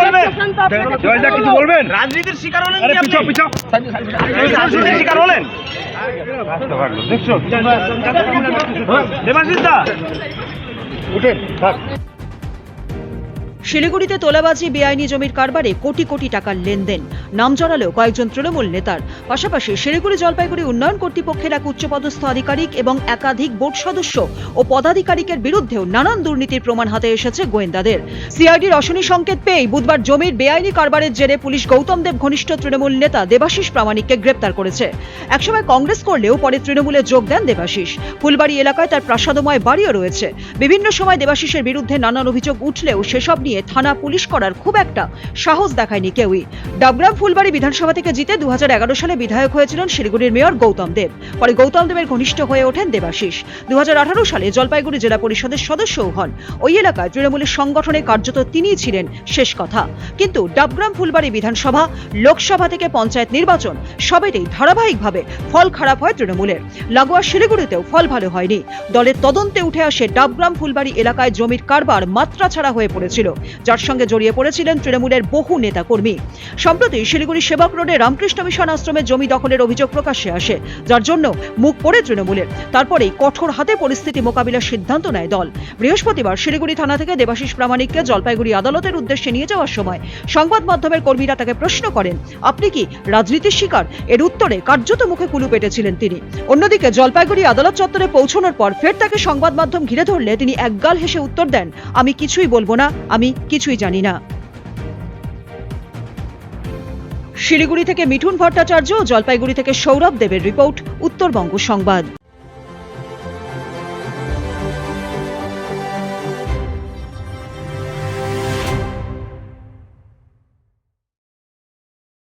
বলবেন? জয়দা কিছু বলবেন? রাজনীতির শিকার হলেন আরে পিছাও পিছাও। রাজনীতির শিকার হলেন? দেখছ? দেবাশিস দা। উঠেন থাক। শিলিগুড়িতে তোলাবাজি, বেআইনি জমির কারবারে কোটি কোটি টাকার লেনদেন। নাম জড়ালেও কয়েকজন তৃণমূল নেতার। পাশাপাশি শিলিগুড়ি জলপাইগুড়ি উন্নয়ন কর্তৃপক্ষের এক উচ্চপদস্থ আধিকারিক এবং একাধিক বোর্ড সদস্য ও পদাধিকারিকের বিরুদ্ধেও নানান দুর্নীতির প্রমাণ হাতে এসেছে গোয়েন্দাদের। সিআইডির অশনি সংকেত পেয়েই বুধবার জমির বেআইনি কারবারের জেরে পুলিশ গৌতম দেব ঘনিষ্ঠ তৃণমূল নেতা দেবাশিস প্রামাণিককে গ্রেপ্তার করেছে। একসময় কংগ্রেস করলেও পরে তৃণমূলে যোগ দেন দেবাশিস। ফুলবাড়ি এলাকায় তার প্রাসাদময় বাড়িও রয়েছে। বিভিন্ন সময় দেবাশিসের বিরুদ্ধে নানান অভিযোগ উঠলেও সেসব নিয়ে থানা পুলিশ করার খুব একটা সাহস দেখায়নি কেউই। ডাবগ্রাম ফুলবাড়ি বিধানসভা থেকে জিতে দু সালে বিধায়ক হয়েছিলেন শিলিগুড়ির মেয়র গৌতম দেব। পরে গৌতম দেবের ঘনিষ্ঠ হয়ে ওঠেন দেবাশিস। দু সালে জলপাইগুড়ি জেলা পরিষদের সদস্যও হন। ওই এলাকায় তৃণমূলের সংগঠনে কার্যত তিনিই ছিলেন শেষ কথা। কিন্তু ডাবগ্রাম ফুলবাড়ি বিধানসভা লোকসভা থেকে পঞ্চায়েত নির্বাচন সবেতেই ধারাবাহিকভাবে ফল খারাপ হয় তৃণমূলের। লাগোয়া শিলিগুড়িতেও ফল ভালো হয়নি। দলের তদন্তে উঠে আসে ডাবগ্রাম ফুলবাড়ি এলাকায় জমির কারবার মাত্রা ছাড়া হয়ে পড়েছিল। যার সঙ্গে জড়িয়ে পড়েছিলেন তৃণমূলের বহু নেতাকর্মী। সম্প্রতি শিলিগুড়ি সেবক রোডে রামকৃষ্ণ মিশন আশ্রমে জমি দখলের অভিযোগ প্রকাশ্যে আসে, যার জন্য মুখ পড়ে তৃণমূলের। তারপরেই কঠোর হাতে পরিস্থিতি মোকাবিলার সিদ্ধান্ত নেয় দল। বৃহস্পতিবার শিলিগুড়ি থানা থেকে দেবাশিস প্রামাণিককে জলপাইগুড়ি আদালতের উদ্দেশ্যে নিয়ে যাওয়ার সময় সংবাদ মাধ্যমের কর্মীরা তাকে প্রশ্ন করেন, আপনি কি রাজনীতির শিকার? এর উত্তরে কার্যত মুখে কুলু পেটেছিলেন তিনি। অন্যদিকে জলপাইগুড়ি আদালত চত্বরে পৌঁছানোর পর ফের তাকে সংবাদ মাধ্যম ঘিরে ধরলে তিনি একগাল হেসে উত্তর দেন, আমি কিছুই বলব না, আমি কিছুই জানি না। শিলিগুড়ি থেকে মিঠুন ভট্টাচার্য জলপাইগুড়ি থেকে সৌরভ দেবের রিপোর্ট উত্তরবঙ্গ সংবাদ।